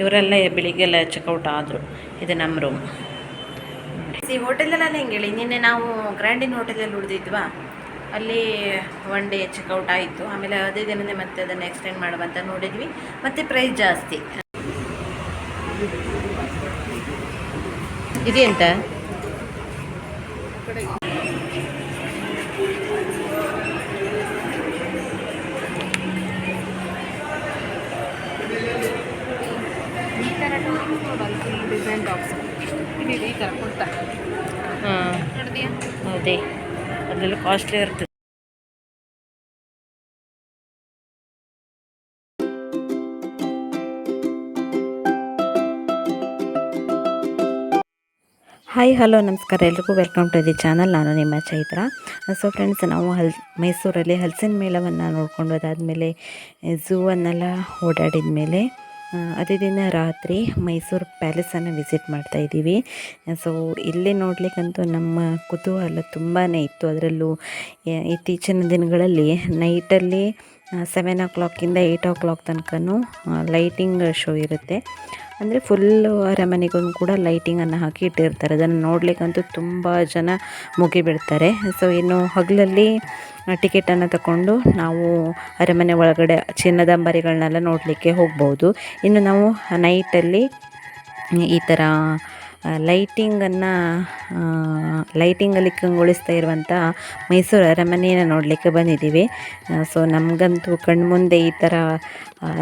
ಇವರೆಲ್ಲ ಬೆಳಿಗ್ಗೆಲ್ಲ ಚೆಕ್ಔಟ್ ಆದರು. ಇದು ನಮ್ಮ ರೂಮ್ ಈ ಹೋಟೆಲಲ್ಲಿ ಹೆಂಗೆ ಹೇಳಿ ನಿನ್ನೆ ನಾವು ಗ್ರ್ಯಾಂಡಿನ್ ಹೋಟೆಲಲ್ಲಿ ಉಳಿದಿದ್ವಾ ಅಲ್ಲಿ ಒನ್ ಡೇ ಚೆಕ್ಔಟ್ ಆಯಿತು. ಆಮೇಲೆ ಅದೇ ದಿನನೇ ಮತ್ತೆ ಅದನ್ನು ಎಕ್ಸ್ಟೆಂಡ್ ಮಾಡುವಂತ ನೋಡಿದ್ವಿ. ಮತ್ತು ಪ್ರೈಸ್ ಜಾಸ್ತಿ. ಇದೆಂತ ಹೌದೇ ಅದೆಲ್ಲ ಕಾಸ್ಟ್ಲಿ ಇರ್ತದೆ. ಹಾಯ್ ಹಲೋ ನಮಸ್ಕಾರ. ಎಲ್ರಿಗೂ ವೆಲ್ಕಮ್ ಟು ದಿ ಚಾನಲ್ ನಾನು ನಿಮ್ಮ ಚೈತ್ರ. ಸೊ ಫ್ರೆಂಡ್ಸ್ ನಾವು ಹಲ್, ಮೈಸೂರಲ್ಲಿ ಹಲಸಿನ ಮೇಳವನ್ನು ನೋಡ್ಕೊಂಡು ಅದಾದಮೇಲೆ ಝೂವನ್ನೆಲ್ಲ ಓಡಾಡಿದ ಮೇಲೆ ಅದೇ ದಿನ ರಾತ್ರಿ ಮೈಸೂರು ಪ್ಯಾಲೇಸನ್ನು ವಿಸಿಟ್ ಮಾಡ್ತಾ ಇದ್ದೀವಿ. ಸೊ, ಇಲ್ಲಿ ನೋಡಲಿಕ್ಕಂತೂ ನಮ್ಮ ಕುತೂಹಲ ತುಂಬಾ ಇತ್ತು. ಅದರಲ್ಲೂ ಇತ್ತೀಚಿನ ದಿನಗಳಲ್ಲಿ ನೈಟಲ್ಲಿ ಸೆವೆನ್ ಓ ಕ್ಲಾಕಿಂದ ಏಯ್ಟ್ ಓ ಕ್ಲಾಕ್ ತನಕನೂ ಲೈಟಿಂಗ್ ಶೋ ಇರುತ್ತೆ. ಅಂದರೆ ಫುಲ್ಲು ಅರಮನೆಗೂ ಕೂಡ ಲೈಟಿಂಗನ್ನು ಹಾಕಿ ಇಟ್ಟಿರ್ತಾರೆ. ಅದನ್ನು ನೋಡಲಿಕ್ಕಂತೂ ತುಂಬ ಜನ ಮುಗಿಬಿಡ್ತಾರೆ. ಸೊ ಇನ್ನು ಹಗಲಲ್ಲಿ ಟಿಕೆಟನ್ನು ತಗೊಂಡು ನಾವು ಅರಮನೆ ಒಳಗಡೆ ಚಿನ್ನದ ಅಂಬಾರಿಗಳನ್ನೆಲ್ಲ ನೋಡಲಿಕ್ಕೆ ಹೋಗ್ಬೋದು. ಇನ್ನು ನಾವು ನೈಟಲ್ಲಿ ಈ ಥರ ಲೈಟಿಂಗನ್ನು ಲೈಟಿಂಗಲ್ಲಿ ಕಂಗೊಳಿಸ್ತಾ ಇರುವಂಥ ಮೈಸೂರು ಅರಮನೆಯನ್ನು ನೋಡಲಿಕ್ಕೆ ಬಂದಿದ್ದೀವಿ. ಸೊ ನಮಗಂತೂ ಕಣ್ಮುಂದೆ ಈ ಥರ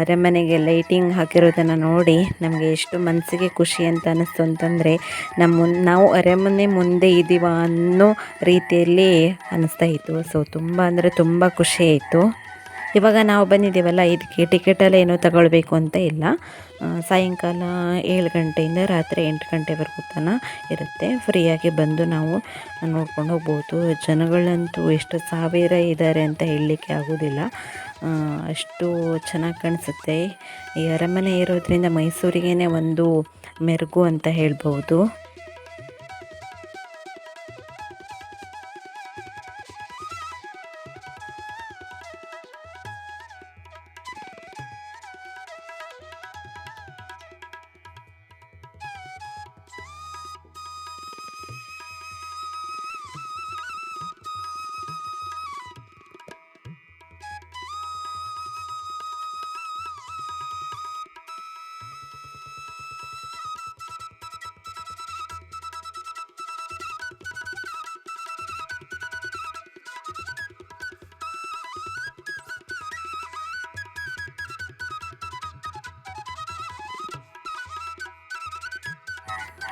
ಅರಮನೆಗೆ ಲೈಟಿಂಗ್ ಹಾಕಿರೋದನ್ನು ನೋಡಿ ನಮಗೆ ಎಷ್ಟು ಮನಸ್ಸಿಗೆ ಖುಷಿ ಅಂತ ಅನ್ನಿಸ್ತು ಅಂತಂದರೆ ನಮ್ಮ ನಾವು ಅರಮನೆ ಮುಂದೆ ಇದ್ದೀವ ಅನ್ನೋ ರೀತಿಯಲ್ಲಿ ಅನ್ನಿಸ್ತಾ ಇತ್ತು. ಸೊ ತುಂಬ ಅಂದರೆ ತುಂಬ ಖುಷಿ ಆಯಿತು. ಇವಾಗ ನಾವು ಬಂದಿದ್ದೀವಲ್ಲ, ಇದಕ್ಕೆ ಟಿಕೆಟೆಲ್ಲ ಏನೂ ತಗೊಳ್ಬೇಕು ಅಂತ ಇಲ್ಲ. ಸಾಯಂಕಾಲ ಏಳು ಗಂಟೆಯಿಂದ ರಾತ್ರಿ ಎಂಟು ಗಂಟೆವರೆಗೂ ತನಕ ಇರುತ್ತೆ. ಫ್ರೀಯಾಗಿ ಬಂದು ನಾವು ನೋಡ್ಕೊಂಡು ಹೋಗ್ಬೋದು. ಜನಗಳಂತೂ ಎಷ್ಟು ಸಾವಿರ ಇದ್ದಾರೆ ಅಂತ ಹೇಳಲಿಕ್ಕೆ ಆಗೋದಿಲ್ಲ. ಅಷ್ಟು ಚೆನ್ನಾಗಿ ಕಾಣಿಸುತ್ತೆ. ಈ ಅರಮನೆ ಇರೋದ್ರಿಂದ ಮೈಸೂರಿಗೇ ಒಂದು ಮೆರುಗು ಅಂತ ಹೇಳ್ಬೋದು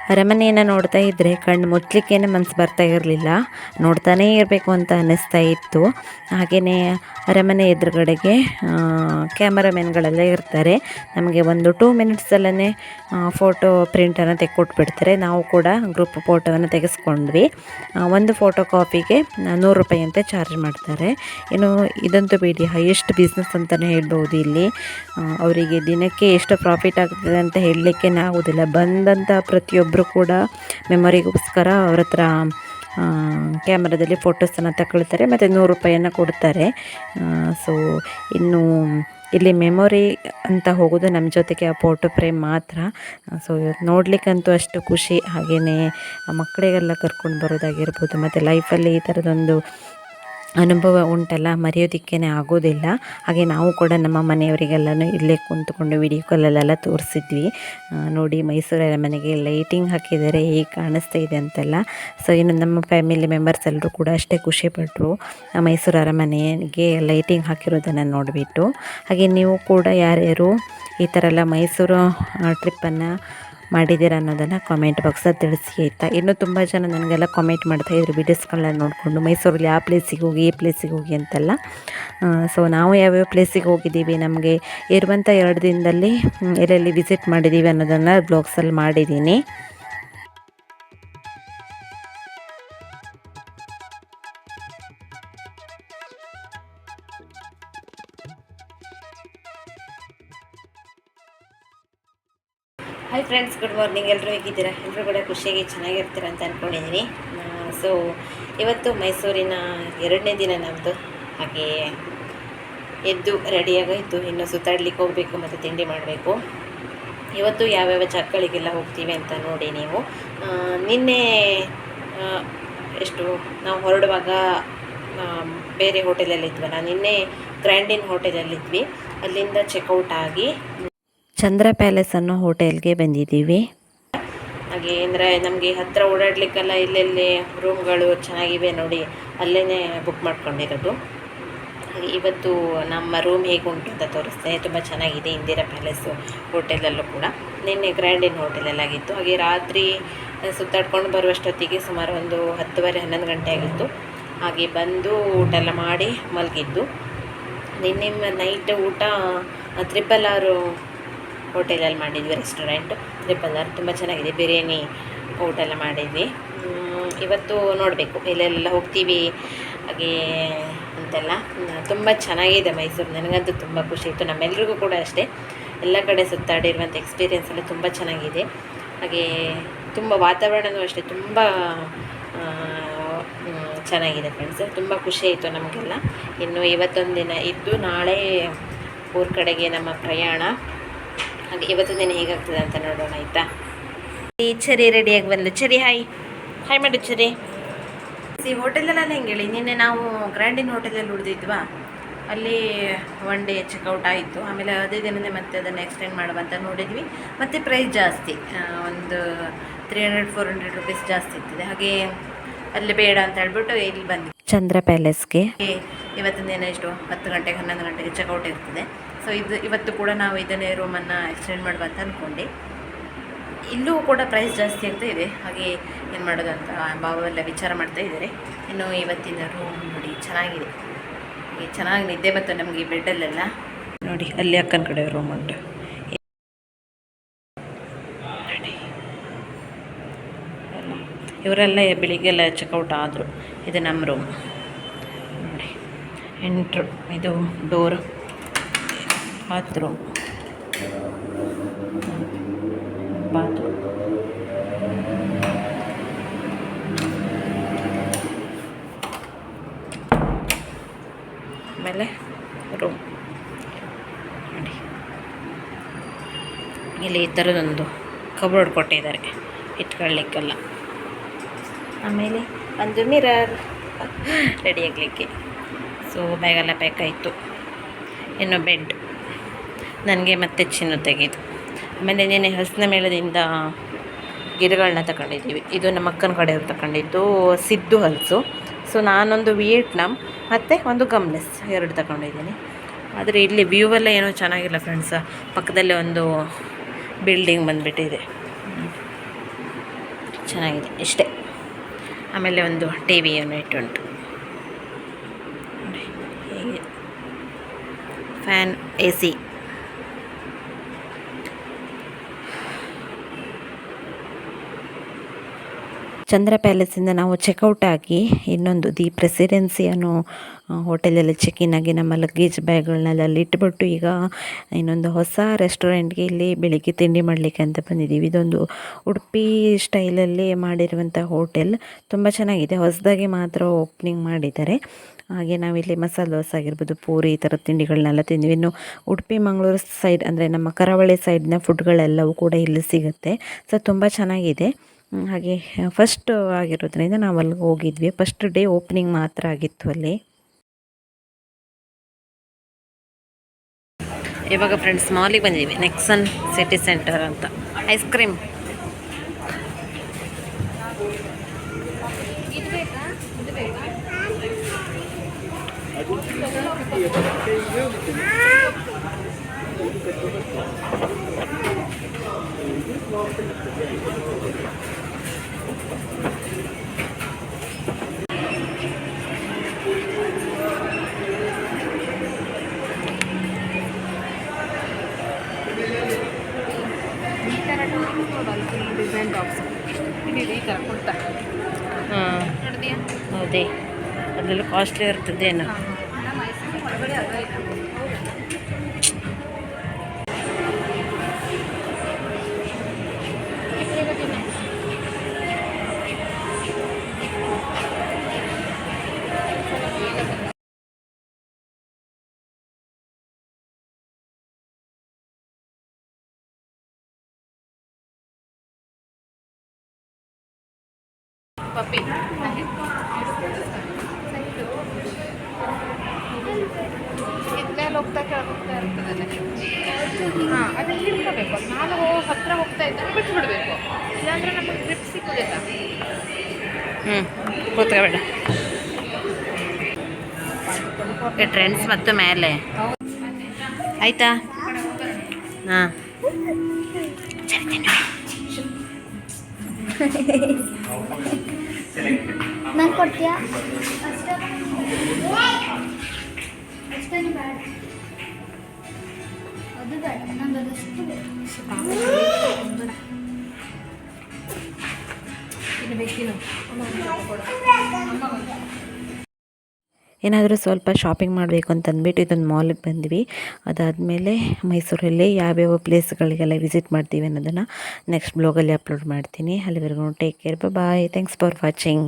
ಅರಮನೆಯನ್ನು ನೋಡ್ತಾ ಇದ್ದರೆ ಕಣ್ಣು ಮುಚ್ಚಲಿಕ್ಕೇನೆ ಮನಸ್ಸು ಬರ್ತಾ ಇರಲಿಲ್ಲ. ನೋಡ್ತಾನೇ ಇರಬೇಕು ಅಂತ ಅನ್ನಿಸ್ತಾ ಇತ್ತು. ಹಾಗೆಯೇ ಅರಮನೆ ಎದುರುಗಡೆಗೆ ಕ್ಯಾಮರಾಮೆನ್ಗಳೆಲ್ಲ ಇರ್ತಾರೆ. ನಮಗೆ ಒಂದು ಟೂ ಮಿನಿಟ್ಸಲ್ಲೇ ಫೋಟೋ ಪ್ರಿಂಟನ್ನು ತೆಕ್ಕೊಟ್ಬಿಡ್ತಾರೆ. ನಾವು ಕೂಡ ಗ್ರೂಪ್ ಫೋಟೋವನ್ನು ತೆಗೆಸ್ಕೊಂಡ್ವಿ. ಒಂದು ಫೋಟೋ ಕಾಪಿಗೆ ನೂರು ರೂಪಾಯಿ ಅಂತ ಚಾರ್ಜ್ ಮಾಡ್ತಾರೆ. ಇನ್ನು ಇದಂತೂ ಬಿಡಿ ಹೈಯೆಸ್ಟ್ ಬಿಸ್ನೆಸ್ ಅಂತಲೇ ಹೇಳ್ಬೋದು ಇಲ್ಲಿ. ಅವರಿಗೆ ದಿನಕ್ಕೆ ಎಷ್ಟು ಪ್ರಾಫಿಟ್ ಆಗ್ತದೆ ಅಂತ ಹೇಳಲಿಕ್ಕೆ ಆಗೋದಿಲ್ಲ. ಬಂದಂಥ ಪ್ರತಿಯೊಬ್ಬರು ಕೂಡ ಮೆಮೊರಿಗೋಸ್ಕರ ಅವ್ರ ಹತ್ರ ಕ್ಯಾಮ್ರಾದಲ್ಲಿ ಫೋಟೋಸನ್ನು ತಗೊಳ್ತಾರೆ ಮತ್ತು ನೂರು ರೂಪಾಯಿಯನ್ನು ಕೊಡ್ತಾರೆ. ಸೊ, ಇನ್ನು ಇಲ್ಲಿ ಮೆಮೊರಿ ಅಂತ ಹೋಗೋದು ನಮ್ಮ ಜೊತೆಗೆ ಆ ಫೋಟೋ ಫ್ರೇಮ್ ಮಾತ್ರ. ಸೊ, ನೋಡಲಿಕ್ಕಂತೂ ಅಷ್ಟು ಖುಷಿ. ಹಾಗೆಯೇ ಮಕ್ಕಳಿಗೆಲ್ಲ ಕರ್ಕೊಂಡು ಬರೋದಾಗಿರ್ಬೋದು, ಮತ್ತು ಲೈಫಲ್ಲಿ ಈ ಥರದೊಂದು ಅನುಭವ ಉಂಟಲ್ಲ ಮರೆಯೋದಕ್ಕೇ ಆಗೋದಿಲ್ಲ. ಹಾಗೆ ನಾವು ಕೂಡ ನಮ್ಮ ಮನೆಯವರಿಗೆಲ್ಲನೂ ಇಲ್ಲೇ ಕುಂತ್ಕೊಂಡು ವಿಡಿಯೋ ಕಾಲಲ್ಲೆಲ್ಲ ತೋರಿಸಿದ್ವಿ. ನೋಡಿ ಮೈಸೂರು ಅರಮನೆಗೆ ಲೈಟಿಂಗ್ ಹಾಕಿದ್ದಾರೆ, ಹೇಗೆ ಕಾಣಿಸ್ತಾ ಇದೆ ಅಂತೆಲ್ಲ. ಸೊ ಇನ್ನು ನಮ್ಮ ಫ್ಯಾಮಿಲಿ ಮೆಂಬರ್ಸ್ ಎಲ್ಲರೂ ಕೂಡ ಅಷ್ಟೇ ಖುಷಿಪಟ್ಟರು ಮೈಸೂರು ಅರಮನೆಗೆ ಲೈಟಿಂಗ್ ಹಾಕಿರೋದನ್ನು ನೋಡಿಬಿಟ್ಟು. ಹಾಗೆ ನೀವು ಕೂಡ ಯಾರ್ಯಾರು ಈ ಥರ ಎಲ್ಲ ಮೈಸೂರು ಟ್ರಿಪ್ಪನ್ನು ಮಾಡಿದ್ದೀರಾ ಅನ್ನೋದನ್ನು ಕಾಮೆಂಟ್ ಬಾಕ್ಸಲ್ಲಿ ತಿಳಿಸಿ ಆಯಿತಾ? ಇನ್ನೂ ತುಂಬ ಜನ ನನಗೆಲ್ಲ ಕಾಮೆಂಟ್ ಮಾಡ್ತಾ ಮಾಡ್ತಾಯಿದ್ರು ವೀಡಿಯೋಸ್ಗಳನ್ನ ನೋಡಿಕೊಂಡು, ಮೈಸೂರಲ್ಲಿ ಆ ಪ್ಲೇಸಿಗೆ ಹೋಗಿ ಈ ಪ್ಲೇಸಿಗೆ ಹೋಗಿ ಅಂತೆಲ್ಲ. ಸೊ ನಾವು ಯಾವ್ಯಾವ ಪ್ಲೇಸಿಗೆ ಹೋಗಿದ್ದೀವಿ? ನಮಗೆ ಇರುವಂಥ ಎರಡು ದಿನದಲ್ಲಿ ಎಲ್ಲೆಲ್ಲಿ ವಿಸಿಟ್ ಮಾಡಿದ್ದೀವಿ ಅನ್ನೋದನ್ನು ಬ್ಲಾಗ್ಸಲ್ಲಿ ಮಾಡಿದ್ದೀನಿ. ಗುಡ್ ಮಾರ್ನಿಂಗ್ ಎಲ್ಲರೂ ಹೇಗಿದ್ದೀರಾ? ಎಲ್ಲರೂ ಕೂಡ ಖುಷಿಯಾಗಿ ಚೆನ್ನಾಗಿರ್ತೀರ ಅಂತ ಅಂದ್ಕೊಂಡಿದ್ದೀನಿ ಸೊ ಇವತ್ತು ಮೈಸೂರಿನ ಎರಡನೇ ದಿನ ನಮ್ಮದು ಹಾಗೆ ಎದ್ದು ರೆಡಿಯಾಗೋಯಿತು. ಇನ್ನು ಸುತ್ತಾಡ್ಲಿಕ್ಕೆ ಹೋಗಬೇಕು ಮತ್ತು ತಿಂಡಿ ಮಾಡಬೇಕು. ಇವತ್ತು ಯಾವ್ಯಾವ ಜಾಗಗಳಿಗೆಲ್ಲ ಹೋಗ್ತೀವಿ ಅಂತ ನೋಡಿ ನೀವು. ನಿನ್ನೆ ಎಷ್ಟು, ನಾವು ಹೊರಡುವಾಗ ಬೇರೆ ಹೋಟೆಲಲ್ಲಿದ್ವಲ್ಲ ನಿನ್ನೆ ಗ್ರ್ಯಾಂಡಿನ್ ಹೋಟೆಲಲ್ಲಿದ್ವಿ ಅಲ್ಲಿಂದ ಚೆಕ್ಔಟ್ ಆಗಿ ಚಂದ್ರ ಪ್ಯಾಲೇಸ್ ಅನ್ನೋ ಹೋಟೆಲ್ಗೆ ಬಂದಿದ್ದೀವಿ. ಹಾಗೆ ಅಂದರೆ ನಮಗೆ ಹತ್ತಿರ ಓಡಾಡಲಿಕ್ಕೆಲ್ಲ ಇಲ್ಲೆಲ್ಲಿ ರೂಮ್ಗಳು ಚೆನ್ನಾಗಿವೆ ನೋಡಿ ಅಲ್ಲೇ ಬುಕ್ ಮಾಡ್ಕೊಂಡಿರೋದು. ಇವತ್ತು ನಮ್ಮ ರೂಮ್ ಹೇಗೆ ಉಂಟು ಅಂತ ತೋರಿಸ್ತೇನೆ ತುಂಬ ಚೆನ್ನಾಗಿದೆ ಇಂದಿರಾ ಪ್ಯಾಲೇಸು ಹೋಟೆಲಲ್ಲೂ ಕೂಡ. ನಿನ್ನೆ ಗ್ರ್ಯಾಂಡ್ ಇನ್ ಹೋಟೆಲಲ್ಲಾಗಿತ್ತು. ಹಾಗೆ ರಾತ್ರಿ ಸುತ್ತಾಡ್ಕೊಂಡು ಬರುವಷ್ಟೊತ್ತಿಗೆ ಸುಮಾರು ಒಂದು ಹತ್ತುವರೆ, ಹನ್ನೊಂದು ಗಂಟೆ ಆಗಿತ್ತು. ಹಾಗೆ ಬಂದು ಊಟ ಎಲ್ಲ ಮಾಡಿ ಮಲಗಿದ್ದು. ನಿನ್ನೆ ನೈಟ್ ಊಟ ತ್ರಿಪಲ್ ಆರು ಹೋಟೆಲಲ್ಲಿ ಮಾಡಿದ್ವಿ ರೆಸ್ಟೋರೆಂಟ್ ತ್ರಿಪಲ್ ಪದಾರ್ಥ ತುಂಬ ಚೆನ್ನಾಗಿದೆ, ಬಿರಿಯಾನಿ ಊಟ ಎಲ್ಲ ಮಾಡಿದ್ವಿ ಇವತ್ತು ನೋಡಬೇಕು, ಎಲ್ಲೆಲ್ಲ ಹೋಗ್ತೀವಿ, ಹಾಗೆ ಅಂತೆಲ್ಲ. ತುಂಬ ಚೆನ್ನಾಗಿದೆ ಮೈಸೂರು, ನನಗಂತೂ ತುಂಬ ಖುಷಿ ಇತ್ತು ನಮ್ಮೆಲ್ರಿಗೂ ಕೂಡ ಅಷ್ಟೇ. ಎಲ್ಲ ಕಡೆ ಸುತ್ತಾಡಿರುವಂಥ ಎಕ್ಸ್ಪೀರಿಯೆನ್ಸ್ ಎಲ್ಲ ತುಂಬ ಚೆನ್ನಾಗಿದೆ. ಹಾಗೆ ತುಂಬ ವಾತಾವರಣವೂ ಅಷ್ಟೇ, ತುಂಬ ಚೆನ್ನಾಗಿದೆ ಫ್ರೆಂಡ್ಸ್ ತುಂಬ ಖುಷಿ ಆಯಿತು ನಮಗೆಲ್ಲ. ಇನ್ನು ಇವತ್ತೊಂದು ದಿನ ಇದ್ದು ನಾಳೆ ಊರ ಕಡೆಗೆ ನಮ್ಮ ಪ್ರಯಾಣ. ಹಾಗೆ ಇವತ್ತು ದಿನ ಹೇಗಾಗ್ತದೆ ಅಂತ ನೋಡೋಣ ಆಯಿತಾ? ಈ ಚರಿ ರೆಡಿಯಾಗಿ ಬಂದ್ಲು ಚರಿ ಹಾಯ್ ಹಾಯ್ ಮಾಡು ಚರಿ. ಈ ಹೋಟೆಲಲ್ಲ ಹೆಂಗೆ ಹೇಳಿ? ನಿನ್ನೆ ನಾವು ಗ್ರ್ಯಾಂಡಿನ್ ಹೋಟೆಲಲ್ಲಿ ಉಳಿದಿದ್ವಾ? ಅಲ್ಲಿ ಒನ್ ಡೇ ಚೆಕ್ಔಟ್ ಆಯಿತು. ಆಮೇಲೆ ಅದೇ ದಿನನೇ ಮತ್ತೆ ಅದನ್ನು ಎಕ್ಸ್ಟೆಂಡ್ ಮಾಡುವ ಅಂತ ನೋಡಿದ್ವಿ. ಮತ್ತು ಪ್ರೈಸ್ ಜಾಸ್ತಿ. ಒಂದು three hundred four hundred rupees ಜಾಸ್ತಿ ಇರ್ತದೆ. ಹಾಗೆ ಅಲ್ಲಿ ಬೇಡ ಅಂತ ಹೇಳ್ಬಿಟ್ಟು ಇಲ್ಲಿ ಬಂದ್ವಿ. ಚಂದ್ರ ಪ್ಯಾಲೇಸ್ಗೆ ಇವತ್ತಿನ ದಿನ ಎಷ್ಟು ಹತ್ತು ಗಂಟೆಗೆ ಹನ್ನೊಂದು ಗಂಟೆಗೆ ಚೆಕ್ಔಟ್ ಇರ್ತದೆ. ಸೊ ಇದು ಇವತ್ತು ಕೂಡ ನಾವು ಇದನ್ನೇ ರೂಮನ್ನು ಎಕ್ಸ್ಟೆಂಡ್ ಮಾಡುವ ಅಂತ ಅಂದ್ಕೊಂಡೆ ಇಲ್ಲೂ ಕೂಡ ಪ್ರೈಸ್ ಜಾಸ್ತಿ ಅಂತ ಇದೆ. ಹಾಗೆ ಏನು ಮಾಡೋದು ಅಂತ ಎಲ್ಲ ವಿಚಾರ ಮಾಡ್ತಾ ಇದ್ದಾರೆ. ಇನ್ನು ಇವತ್ತಿನ ರೂಮ್ ನೋಡಿ ಚೆನ್ನಾಗಿದೆ. ಹಾಗೆ ಚೆನ್ನಾಗಿ ನಿದ್ದೆ ಮತ್ತು ನಮಗೆ ಬೆಡ್ಡಲ್ಲೆಲ್ಲ ನೋಡಿ, ಅಲ್ಲಿ ಅಕ್ಕನ ಕಡೆ ರೂಮ್ ಉಂಟು. ಇವರೆಲ್ಲ ಬೆಳಿಗ್ಗೆಲ್ಲ ಚೆಕ್ಔಟ್ ಆದರು. ಇದು ನಮ್ಮ ರೂಮ್ ನೋಡಿ. ಎಂಟ್ರು ಇದು ಡೋರ್ ಬಾತ್ರೂಮ್ ಬಾತ್ರೂಮ್ ಆಮೇಲೆ ರೂಮ್ ಇಲ್ಲಿ ಈ ಥರದೊಂದು ಕಬೋರ್ಡ್ ಕೊಟ್ಟಿದ್ದಾರೆ. ಇಟ್ಕೊಳ್ಳಿಕ್ಕೆಲ್ಲ. ಆಮೇಲೆ ಒಂದು ಮಿರರ್ ರೆಡಿ ಆಗಲಿಕ್ಕೆ. ಸೊ ಬ್ಯಾಗೆಲ್ಲ ಬೇಕಾಯಿತು. ಇನ್ನು ಬೆಡ್ ನನಗೆ ಮತ್ತೆ ಚಿನ್ನು ತೆಗೆದು. ಆಮೇಲೆ ನೆನೆ ಹಲಸಿನ ಮೇಳದಿಂದ ಗಿಡಗಳನ್ನ ತಗೊಂಡಿದ್ದೀವಿ. ಇದು ನಮ್ಮ ಅಕ್ಕನ ಕಡೆಯವ್ರು ತಗೊಂಡಿದ್ದು ಸಿದ್ದು ಹಲಸು. ಸೊ ನಾನೊಂದು ವಿಯೆಟ್ನಾಮ್ ಮತ್ತು ಒಂದು ಗಮ್ಲೆಸ್ ಎರಡು ತಗೊಂಡಿದ್ದೀನಿ. ಆದರೆ ಇಲ್ಲಿ ವ್ಯೂ ಎಲ್ಲ ಏನೋ ಚೆನ್ನಾಗಿಲ್ಲ ಫ್ರೆಂಡ್ಸ ಪಕ್ಕದಲ್ಲೇ ಒಂದು ಬಿಲ್ಡಿಂಗ್ ಬಂದುಬಿಟ್ಟಿದೆ. ಚೆನ್ನಾಗಿದೆ, ಇಷ್ಟೇ. ಆಮೇಲೆ ಒಂದು ಟಿ ವಿ ಯೂನಿಟ್ ಉಂಟು ಫ್ಯಾನ್ ಎ ಸಿ ಚಂದ್ರ ಪ್ಯಾಲೇಸಿಂದ ನಾವು ಚೆಕ್ಔಟ್ ಆಗಿ ಇನ್ನೊಂದು ದಿ ಪ್ರೆಸಿಡೆನ್ಸಿ ಅನ್ನೋ ಹೋಟೆಲಲ್ಲಿ ಚೆಕ್ ಇನ್ ಆಗಿ ನಮ್ಮ ಲಗೇಜ್ ಬ್ಯಾಗ್ಗಳನ್ನೆಲ್ಲ ಅಲ್ಲಿ ಇಟ್ಬಿಟ್ಟು ಈಗ ಇನ್ನೊಂದು ಹೊಸ ರೆಸ್ಟೋರೆಂಟ್ಗೆ ಇಲ್ಲಿ ಬೆಳಿಗ್ಗೆ ತಿಂಡಿ ಮಾಡಲಿಕ್ಕೆ ಅಂತ ಬಂದಿದ್ದೀವಿ. ಇದೊಂದು ಉಡುಪಿ ಸ್ಟೈಲಲ್ಲಿ ಮಾಡಿರುವಂಥ ಹೋಟೆಲ್. ತುಂಬ ಚೆನ್ನಾಗಿದೆ. ಹೊಸದಾಗಿ ಮಾತ್ರ ಓಪನಿಂಗ್ ಮಾಡಿದ್ದಾರೆ. ಹಾಗೆ ನಾವಿಲ್ಲಿ ಮಸಾಲೆ ದೋಸೆ ಆಗಿರ್ಬೋದು, ಪೂರಿ ಈ ಥರದ ತಿಂಡಿಗಳನ್ನೆಲ್ಲ ತಿಂದ್ವಿ. ಇನ್ನು ಉಡುಪಿ, ಮಂಗಳೂರು ಸೈಡ್ ಅಂದರೆ ನಮ್ಮ ಕರಾವಳಿ ಸೈಡ್ನ ಫುಡ್ಗಳೆಲ್ಲವೂ ಕೂಡ ಇಲ್ಲಿ ಸಿಗುತ್ತೆ. ಸೊ ತುಂಬ ಚೆನ್ನಾಗಿದೆ. ಹಾಗೆ ಫಸ್ಟ್ ಆಗಿರೋದ್ರಿಂದ ನಾವು ಅಲ್ಲಿಗೆ ಹೋಗಿದ್ವಿ. ಫಸ್ಟ್ ಡೇ ಓಪನಿಂಗ್ ಮಾತ್ರ ಆಗಿತ್ತು ಅಲ್ಲಿ. ಇವಾಗ ಫ್ರೆಂಡ್ಸ್ ಮಾಲಿಗೆ ಬಂದಿದ್ದೀವಿ ನೆಕ್ಸನ್ ಸಿಟಿ ಸೆಂಟರ್ ಅಂತ. ಐಸ್ ಕ್ರೀಮ್ ಇದು ಡಿಸೈನ್ ಬಾಕ್ಸ್ ಈ ಥರ ಕುರ್ತಾ ಹಾಂ ಹೌದೇ ಅದೆಲ್ಲ ಕಾಸ್ಟ್ಲಿ ಇರ್ತದೇನು ಪಪ್ಪಿ. ಇದ್ಮೇಲೆ ಹೋಗ್ತಾ ಕೆಳಗೆ ಹೋಗ್ತಾ ಇರ್ತದೆ ಹಾಂ ಅದು ಹಿಡ್ಕೋಬೇಕು. ನಾನು ಹತ್ತಿರ ಹೋಗ್ತಾ ಇದ್ದರೆ ಬಿಟ್ಬಿಡ್ಬೇಕು. ಇಲ್ಲಾಂದರೆ ನಮಗೆ ಗ್ರಿಪ್ ಸಿಗೋದಿಲ್ಲ ಹ್ಞೂ ಕೂತ್ಕೋಬೇಡ ಟ್ರೆಂಡ್ಸ್ ಮತ್ತು ಮೇಲೆ. ಆಯ್ತಾ? ಹಾಂ. ನಂಗೆ ಕೊಡ್ತೀಯಾ? ಅಷ್ಟೇನು ಬೇಡ. ಅದು ಬೇಡ. ನಂಗೆ ಅದಷ್ಟು ಬೇಕು ಇನ್ನು ಬೇಕಿನ್ನು ಏನಾದರೂ ಸ್ವಲ್ಪ ಶಾಪಿಂಗ್ ಮಾಡಬೇಕು ಅಂತ ಅಂದ್ಬಿಟ್ಟು ಇದೊಂದು ಮಾಲಿಗೆ ಬಂದ್ವಿ. ಅದಾದಮೇಲೆ ಮೈಸೂರಲ್ಲಿ ಯಾವ್ಯಾವ ಪ್ಲೇಸ್ಗಳಿಗೆಲ್ಲ ವಿಸಿಟ್ ಮಾಡ್ತೀವಿ ಅನ್ನೋದನ್ನು ನೆಕ್ಸ್ಟ್ ಬ್ಲಾಗಲ್ಲಿ ಅಪ್ಲೋಡ್ ಮಾಡ್ತೀನಿ. ಅಲ್ಲಿವರೆಗೂ take care bye thanks for watching